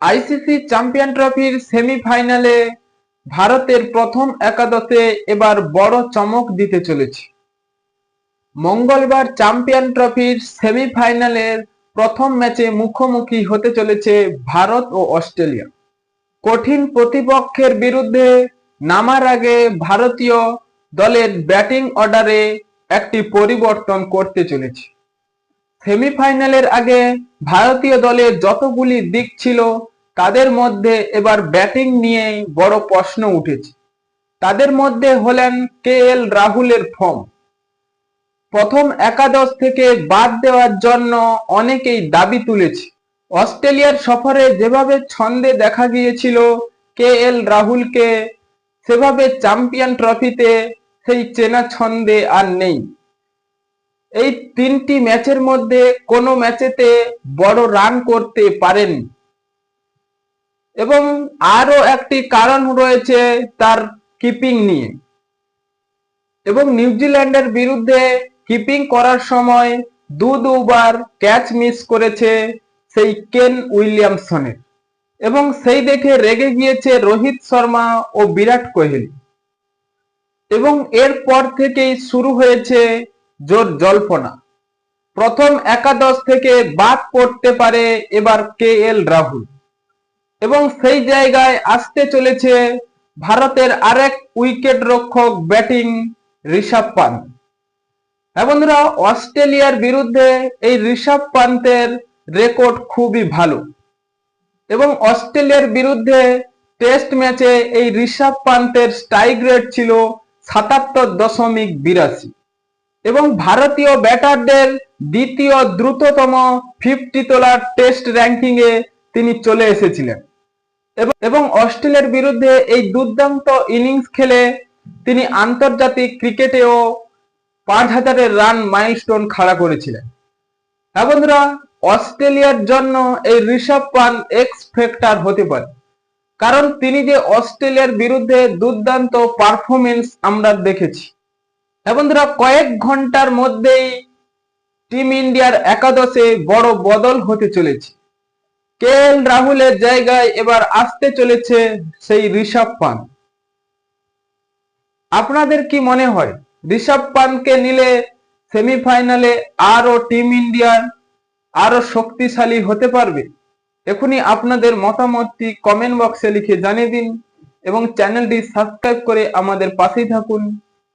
ICC champion ট্রফির সেমিফাইনালে ভারতের প্রথম একাদশে এবার বড় চমক দিতে চলেছে। মঙ্গলবার চ্যাম্পিয়ন ট্রফির সেমিফাইনালের প্রথম ম্যাচে মুখোমুখি হতে চলেছে ভারত ও অস্ট্রেলিয়া। কঠিন প্রতিপক্ষের বিরুদ্ধে নামার আগে ভারতীয় দলের ব্যাটিং অর্ডারে একটি পরিবর্তন করতে চলেছে। সেমিফাইনালের আগে ভারতীয় দলে যতগুলি দিক ছিল, তাদের মধ্যে এবার ব্যাটিং নিয়েই বড় প্রশ্ন উঠেছে। তাদের মধ্যে হলেন কে এল রাহুলের ফর্ম। প্রথম একাদশ থেকে বাদ দেওয়ার জন্য অনেকেই দাবি তুলেছে। অস্ট্রেলিয়ার সফরে যেভাবে ছন্দে দেখা গিয়েছিল, কে এল রাহুলকে, সেভাবে চ্যাম্পিয়ন ট্রফিতে সেই চেনা ছন্দে আর নেই। এই তিনটি ম্যাচের মধ্যে কোনো ম্যাচেতে বড় রান করতে পারেন। এবং আরও একটি কারণ রয়েছে তার কিপিং নিয়ে। এবং নিউজিল্যান্ডের বিরুদ্ধে কিপিং করার সময় দু দুবার ক্যাচ মিস করেছে সেই কেন উইলিয়ামসনের। এবং সেই দেখে রেগে গিয়েছে রোহিত শর্মা ও বিরাট কোহলি। এবং এরপর থেকেই শুরু হয়েছে জোর জল্পনা। প্রথম একাদশ থেকে বাদ পড়তে পারে এবার কে এল রাহুল। এবং সেই জায়গায় আসতে চলেছে ভারতের আরেক উইকেট রক্ষক ব্যাটিং ঋষভ পান্ত হ্যাঁ বন্ধুরা, অস্ট্রেলিয়ার বিরুদ্ধে এই ঋষভ পান্তের রেকর্ড খুবই ভালো। এবং অস্ট্রেলিয়ার বিরুদ্ধে টেস্ট ম্যাচে এই ঋষভ পান্তের স্ট্রাইক রেট ছিল সাতাত্তর দশমিক বিরাশি। এবং ভারতীয় ব্যাটারদের দ্বিতীয় দ্রুততম ফিফটি তোলার টেস্ট র্যাঙ্কিং এ তিনি চলে এসেছিলেন। এবং- অস্ট্রেলিয়ার বিরুদ্ধে এই দুর্দান্ত ইনিংস খেলে তিনি আন্তর্জাতিক ক্রিকেটেও পাঁচ হাজারের রান মাইলস্টোন খাড়া করেছিলেন। হ্যাঁ বন্ধুরা, অস্ট্রেলিয়ার জন্য এই ঋষভ পান এক্স ফ্যাক্টর হতে পারে। কারণ তিনি যে অস্ট্রেলিয়ার বিরুদ্ধে দুর্দান্ত পারফরমেন্স আমরা দেখেছি। বন্ধুরা, কয়েক ঘণ্টার মধ্যেই টিম ইন্ডিয়ার একাদশে বড় বদল হতে চলেছে। কে এল রাহুলের জায়গায় এবার আসতে চলেছে সেই ঋষভ পান্ত আপনাদের কি মনে হয়, ঋষভ পান্তকে নিলে সেমিফাইনালে আরও টিম ইন্ডিয়ার আরও শক্তিশালী হতে পারবে? এখনই আপনাদের মতামতটি কমেন্ট বক্সে লিখে জানিয়ে দিন এবং চ্যানেলটি সাবস্ক্রাইব করে আমাদের পাশেই থাকুন।